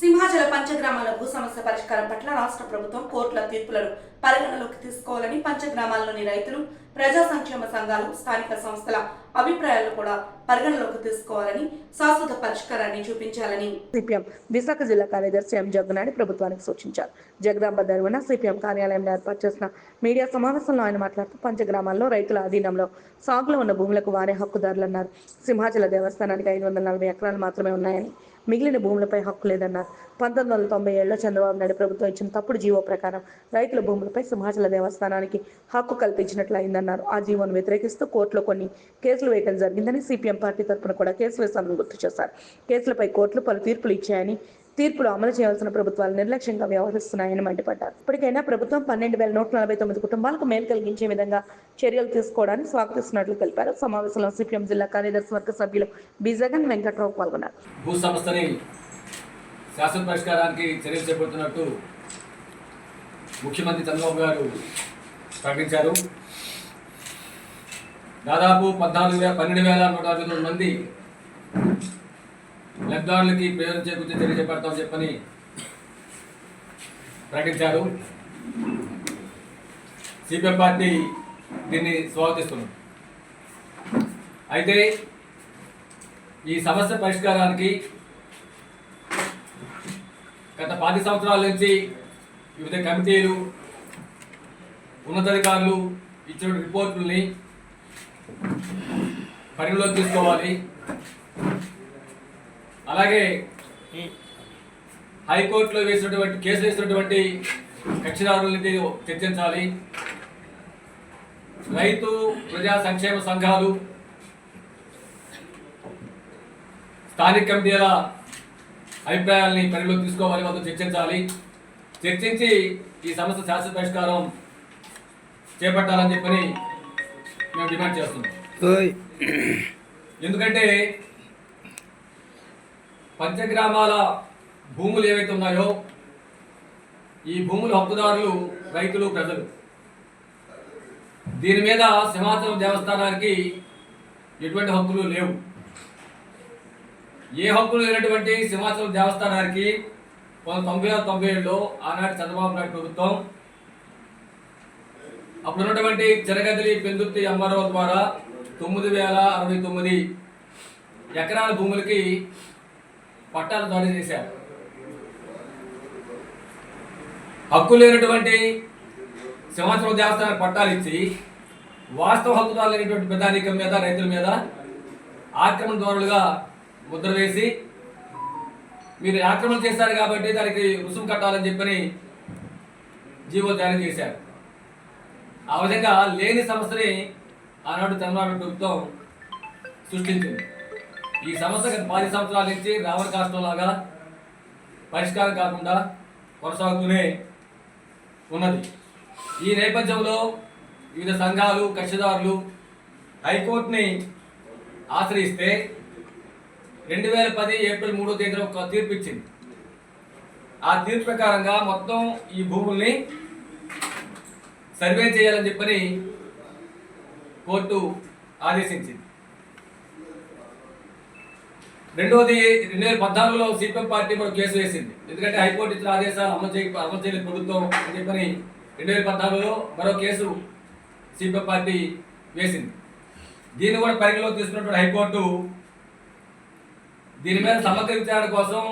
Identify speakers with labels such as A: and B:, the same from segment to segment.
A: సింహాచల పంచగ్రామాల భూ సమస్య పరిష్కారం పట్ల రాష్ట్ర ప్రభుత్వం కోర్టుల తీర్పులను పరిగణలోకి తీసుకోవాలని పంచగ్రామాల్లోని రైతులు ప్రజా సంక్షేమ సంఘాలు స్థానిక సంస్థల అభిప్రాయాలు కూడా పరిగణలోకి తీసుకోవాలని శాశ్వత పరిష్కారాన్ని చూపించాలని సిపిఎం విశాఖ జిల్లా కార్యదర్శి ఎం జగ్గునాని ప్రభుత్వానికి సూచించారు. జగదాంబ దర్వన సిపిఎం కార్యాలయంలో ఏర్పాటు చేసిన మీడియా సమావేశంలో ఆయన మాట్లాడుతూ పంచగ్రామాల్లో రైతుల అధీనంలో సాగులో ఉన్న భూములకు వారే హక్కుదారులన్నారు. సింహాచల దేవస్థానానికి ఐదు వందల నలభై ఎకరాలు మాత్రమే ఉన్నాయని మిగిలిన భూములపై హక్కు లేదన్నారు. పంతొమ్మిది వందల తొంభై ఏడులో చంద్రబాబు నాయుడు ప్రభుత్వం ఇచ్చిన తప్పుడు జీవో ప్రకారం రైతుల భూములపై సింహాచల దేవస్థానానికి హక్కు కల్పించినట్లు అయిందన్నారు ఆ జీవోను వ్యతిరేకిస్తూ కోర్టులో కొన్ని కేసులు వేయడం జరిగిందని సిపిఎం పార్టీ తరఫున కూడా కేసులు వేశామని గుర్తు చేశారు. కేసులపై కోర్టులు పలు తీర్పులు ఇచ్చాయని తీర్పులు అమలు చేయాల్సిన ప్రభుత్వాలు నిర్లక్ష్యంగా వ్యవహరిస్తున్నాయని మండిపడ్డారు. ఇప్పటికైనా ప్రభుత్వం పన్నెండు వేల నూట నలభై తొమ్మిది కుటుంబాలకు మేలు కలిగించే విధంగా చర్యలు తీసుకోవడానికి స్వాగతిస్తున్నట్లు తెలిపారు. సమావేశంలో సిపిఎం జిల్లా కార్యదర్శి వర్గ సభ్యులు బి జగన్ వెంకట్రావు పాల్గొన్నారు.
B: భూ సమస్యని శాసన పరిష్కారానికి చర్యలు చేపడుతున్నట్టు ముఖ్యమంత్రి చంద్రబాబు గారు ప్రకటించారు. దాదాపు పద్నాలుగు వేల పన్నెండు వేల నూట అరవై తొమ్మిది మంది లబ్ధారులకి ప్రయోజనం చేకూర్చి తెలియజేపడతాం చెప్పని ప్రకటించారు. సిపిఎం పార్టీ దీన్ని స్వాగతిస్తుంది అయితే ఈ సమస్య పరిష్కారానికి గత పది సంవత్సరాల నుంచి వివిధ కమిటీలు ఉన్నతాధికారులు ఇచ్చిన రిపోర్టుల్ని పరిగణలోకి తీసుకోవాలి. అలాగే హైకోర్టులో వేసినటువంటి కేసు వేసినటువంటి కక్షిదారులని చర్చించాలి. రైతు ప్రజా సంక్షేమ సంఘాలు స్థానిక కమిటీల అభిప్రాయాల్ని పరిగణలోకి తీసుకోవాలి మొత్తం చర్చించాలి. చర్చించి ఈ సమస్య శాశ్వత పరిష్కారం చేపట్టాలని చెప్పని మేము డిమాండ్ చేస్తున్నాం. ఎందుకంటే పంచగ్రామాల భూములు ఏవైతే ఉన్నాయో ఈ భూముల హక్కుదారులు రైతులు ప్రజలు. దీని మీద సింహాచలం దేవస్థానానికి ఎటువంటి హక్కులు లేవు. ఏ హక్కులు లేనటువంటి సింహాచలం దేవస్థానానికి కొంత తొంభై ఆరు తొంభై ఏడులో ఆనాటి చంద్రబాబు నాయుడు ప్రభుత్వం అప్పుడు ఉన్నటువంటి చిరగదిలి పెందుర్తి అమ్మారావు ద్వారా తొమ్మిది వేల అరవై తొమ్మిది ఎకరాల భూములకి పట్టాలు జారీ చేశారు. హక్కు లేనటువంటి సింహాచలం దేవస్థానానికి పట్టాలు ఇచ్చి వాస్తవ హక్కుదారులు లేనటువంటి ప్రధానికం మీద రైతుల మీద ఆక్రమణ దారులుగా ముద్ర వేసి మీరు ఆక్రమణ చేశారు కాబట్టి దానికి రుసుము కట్టాలని చెప్పని జీవో జారీ చేశారు. ఆ విధంగా లేని సమస్యని ఆనాడు చంద్రబాబు ప్రభుత్వం సృష్టించింది. ఈ సమస్య గత పది సంవత్సరాల నుంచి రావణ కాష్టం లాగా పరిష్కారం కాకుండా కొనసాగుతూనే ఉన్నది. ఈ నేపథ్యంలో వివిధ సంఘాలు కక్షిదారులు హైకోర్టుని ఆశ్రయిస్తే రెండు వేల పది ఏప్రిల్ మూడో తేదీన ఒక తీర్పు ఇచ్చింది. ఆ తీర్పు ప్రకారంగా మొత్తం ఈ భూముల్ని సర్వే చేయాలని చెప్పని కోర్టు ఆదేశించింది. రెండవది రెండు వేల పద్నాలుగులో సిపిఎం పార్టీ కూడా కేసు వేసింది. ఎందుకంటే హైకోర్టు ఇచ్చిన ఆదేశాలు అమలు చేయ అమలు చేయలేదు ప్రభుత్వం అని చెప్పని రెండు వేల పద్నాలుగులో మరో కేసు సిపిఎం పార్టీ వేసింది. దీన్ని కూడా పరిగణలోకి తీసుకున్నటువంటి హైకోర్టు దీని మీద సమగ్ర విచారణ కోసం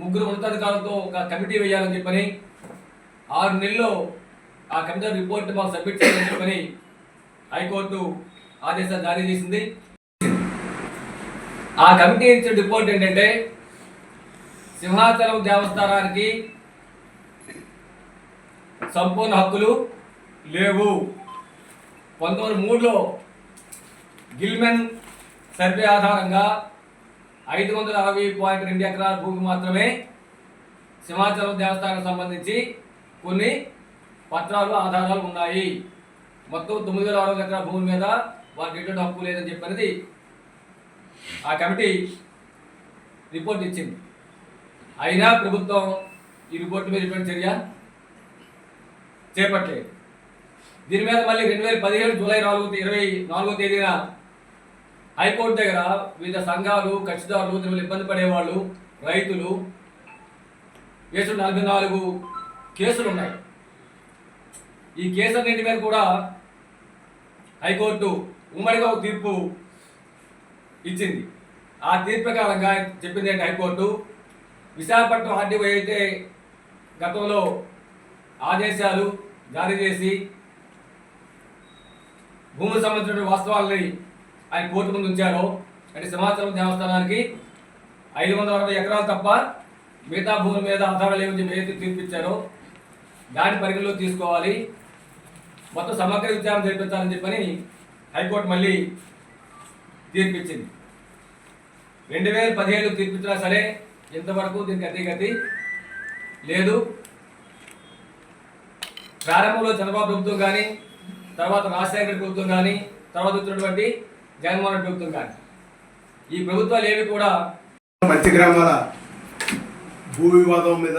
B: ముగ్గురు ఉన్నతాధికారులతో ఒక కమిటీ వేయాలని చెప్పని ఆరు నెలల్లో ఆ కమిటీ రిపోర్ట్ మాకు సబ్మిట్ చేయాలని చెప్పని హైకోర్టు ఆదేశాలు జారీ చేసింది. ఆ కమిటీ ఇచ్చిన రిపోర్ట్ ఏంటంటే సింహాచలం దేవస్థానానికి సంపూర్ణ హక్కులు లేవు. పంతొమ్మిది మూడులో గిల్మెన్ సర్వే ఆధారంగా ఐదు వందల అరవై పాయింట్ రెండు ఎకరాల భూమి మాత్రమే సింహాచలం దేవస్థానానికి సంబంధించి కొన్ని పత్రాలు ఆధారాలు ఉన్నాయి. మొత్తం తొమ్మిది వేల అరవై ఎకరాల భూమి మీద వారికి ఎటువంటి హక్కు లేదని చెప్పినది ఆ కమిటీ రిపోర్ట్ ఇచ్చింది. అయినా ప్రభుత్వం ఈ రిపోర్ట్ మీద ఎటువంటి చర్య చేపట్టలేదు. దీని మీద మళ్ళీ రెండు వేల పదిహేడు జూలై నాలుగు ఇరవై నాలుగో తేదీన హైకోర్టు దగ్గర వివిధ సంఘాలు ఖర్చుదారులు దీనివల్ల ఇబ్బంది పడేవాళ్ళు రైతులు కేసులు నలభై నాలుగు కేసులు ఉన్నాయి ఈ కేసులన్నింటి మీద కూడా హైకోర్టు ఉమ్మడిగా ఒక తీర్పు ఇచ్చింది. ఆ తీర్పు ప్రకారంగా చెప్పింది ఏంటి హైకోర్టు? విశాఖపట్నం ఆర్డీఓ అయితే గతంలో ఆదేశాలు జారీ చేసి భూములకు సంబంధించిన వాస్తవాలని ఆయన కోర్టు ముందు ఉంచారో. అంటే సింహాచలం దేవస్థానానికి ఐదు వందల అరవై ఎకరాలు తప్ప మిగతా భూముల మీద ఆధారాలు ఏమని చెప్పి ఏదైతే తీర్పు ఇచ్చారో దాని పరిగణలో తీసుకోవాలి. మొత్తం సమగ్ర విచారణ జరిపించాలని చెప్పని హైకోర్టు మళ్ళీ తీర్పిచ్చింది. రెండు వేల పదిహేడు తీర్పిచ్చినా సరే ఇంతవరకు దీనికి అతిగతి లేదు. ప్రారంభంలో చంద్రబాబు ప్రభుత్వం కానీ తర్వాత రాజశేఖర ప్రభుత్వం కానీ తర్వాత వచ్చినటువంటి జగన్మోహన్ ప్రభుత్వం కానీ. ఈ ప్రభుత్వాలు ఏవి కూడా
C: మత్స్య గ్రామాల భూ వివాదం మీద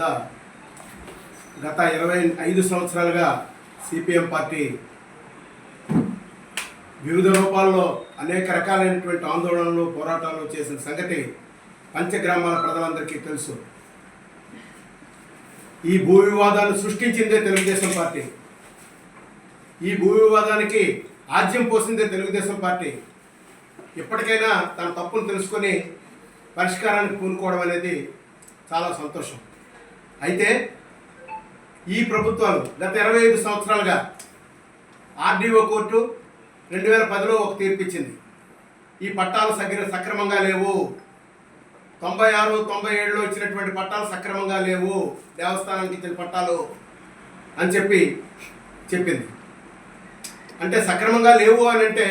C: గత ఇరవై ఐదు సంవత్సరాలుగా సిపిఎం పార్టీ వివిధ రూపాల్లో అనేక రకాలైనటువంటి ఆందోళనలు పోరాటాలు చేసిన సంగతి పంచగ్రామాల ప్రజలందరికీ తెలుసు. ఈ భూ వివాదాన్ని సృష్టించిందే తెలుగుదేశం పార్టీ. ఈ భూ వివాదానికి ఆజ్యం పోసిందే తెలుగుదేశం పార్టీ. ఇప్పటికైనా తన తప్పును తెలుసుకొని పరిష్కారానికి పూనుకోవడం అనేది చాలా సంతోషం. అయితే ఈ ప్రభుత్వాలు గత ఇరవై ఐదు సంవత్సరాలుగా ఆర్డీఓ కోర్టు రెండు వేల పదిలో ఒక తీర్పు ఇచ్చింది ఈ పట్టాలు సగ్ర సక్రమంగా లేవు. తొంభై ఆరు తొంభై ఏడులో ఇచ్చినటువంటి పట్టాలు సక్రమంగా లేవు. దేవస్థానానికి ఇచ్చిన పట్టాలు అని చెప్పి చెప్పింది. అంటే సక్రమంగా లేవు అని అంటే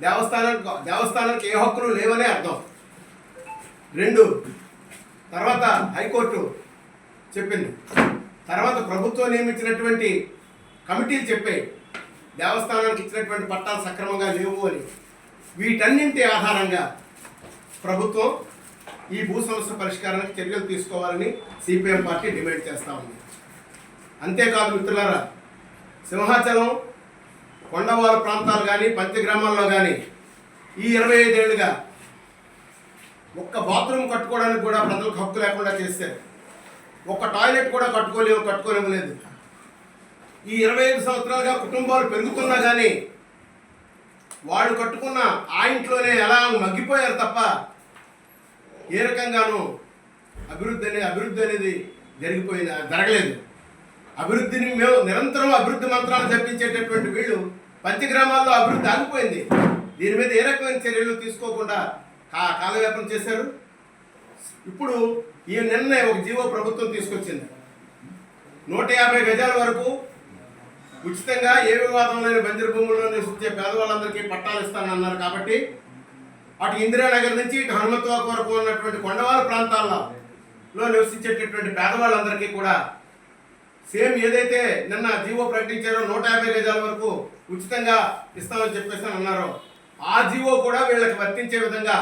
C: దేవస్థానానికి దేవస్థానానికి ఏ హక్కులు లేవనే అర్థం. రెండు తర్వాత హైకోర్టు చెప్పింది. తర్వాత ప్రభుత్వం నియమించినటువంటి కమిటీలు చెప్పాయి. దేవస్థానానికి ఇచ్చినటువంటి పట్టాలు సక్రమంగా లేవు అని. వీటన్నింటి ఆధారంగా ప్రభుత్వం ఈ భూ సమస్య పరిష్కారానికి చర్యలు తీసుకోవాలని సిపిఎం పార్టీ డిమాండ్ చేస్తూ ఉంది. అంతేకాదు మిత్రులారా సింహాచలం కొండవాల ప్రాంతాలు కానీ పంచగ్రామాల్లో కానీ ఈ ఇరవై ఐదేళ్ళుగా ఒక్క బాత్రూమ్ కట్టుకోవడానికి కూడా ప్రజలకు హక్కు లేకుండా చేశారు. ఒక్క టాయిలెట్ కూడా కట్టుకోలేము కట్టుకోలేము లేదు. ఈ ఇరవై ఐదు సంవత్సరాలుగా కుటుంబాలు పెరుగుతున్నా కానీ వాళ్ళు కట్టుకున్న ఆ ఇంట్లోనే ఎలా మగ్గిపోయారు తప్ప ఏ రకంగానూ అభివృద్ధి అనేది అభివృద్ధి అనేది జరిగిపోయింది జరగలేదు. అభివృద్ధిని మేము నిరంతరం అభివృద్ధి మంత్రాలు జపించేటటువంటి వీళ్ళు పంచగ్రామాల్లో అభివృద్ధి ఆగిపోయింది. దీని మీద ఏ రకమైన చర్యలు తీసుకోకుండా కా కాలవ్యాపన చేశారు. ఇప్పుడు ఈ నిన్న ఒక జీవో ప్రభుత్వం తీసుకొచ్చింది. నూట యాభై గజాల వరకు ఉచితంగా ఏ వివాదం లేని బంజరు భూముల్లో నివసించే పేదవాళ్ళందరికీ పట్టాలు ఇస్తానన్నారు కాబట్టి అటు ఇందిరానగర్ నుంచి ఇటు హనుమత్వాకు వరకు ఉన్నటువంటి కొండవాళ్ళ ప్రాంతాల్లో లో నివసించేటటువంటి పేదవాళ్ళందరికీ కూడా సేమ్ ఏదైతే నిన్న జీవో ప్రకటించారో నూట యాభై గజాల వరకు ఉచితంగా ఇస్తామని చెప్పేసి అని అన్నారో. ఆ జీవో కూడా వీళ్ళకి వర్తించే విధంగా